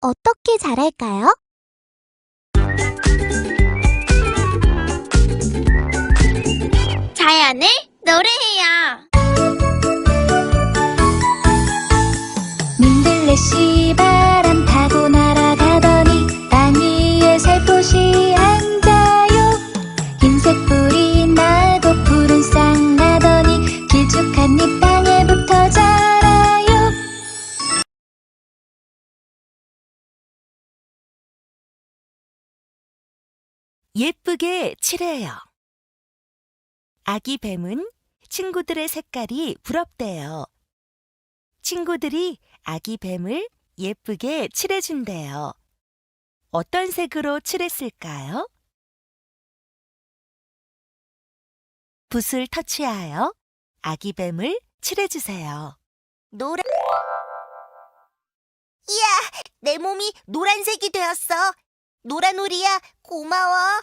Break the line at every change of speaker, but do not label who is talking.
어떻게 잘할까요?
자연을 노래해요.
민들레 씨 바람 타고 날아가더니 땅 위에 살포시 앉아요 흰색 뿌리 나고 푸른 싹 나더니 길쭉한 잎
예쁘게 칠해요. 아기 뱀은 친구들의 색깔이 부럽대요. 친구들이 아기 뱀을 예쁘게 칠해준대요. 어떤 색으로 칠했을까요? 붓을 터치하여 아기 뱀을 칠해주세요. 노란 이야, 내 몸이 노란색이 되었어. 노란 오리야, 고마워.